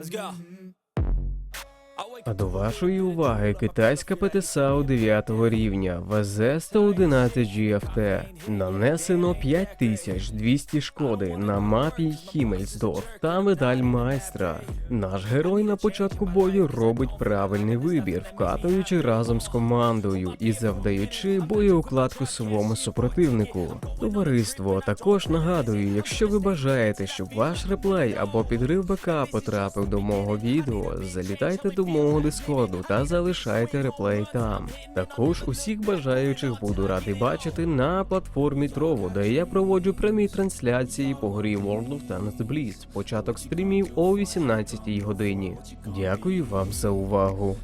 Let's go. А до вашої уваги китайська ПТСАУ 9 рівня ВЗ-111 GFT. Нанесено 5200 шкоди на мапі Хімельсдорф та медаль майстра. Наш герой на початку бою робить правильний вибір, вкатуючи разом з командою і завдаючи боєукладку своєму супротивнику. Товариство також нагадую, якщо ви бажаєте, щоб ваш реплей або підрив БК потрапив до мого відео, залітайте до мого дискорду та залишайте реплей там. Також усіх бажаючих буду радий бачити на платформі Trovo, де я проводжу прямі трансляції по грі World of Tanks Blitz. Початок стрімів о 18 годині. Дякую вам за увагу.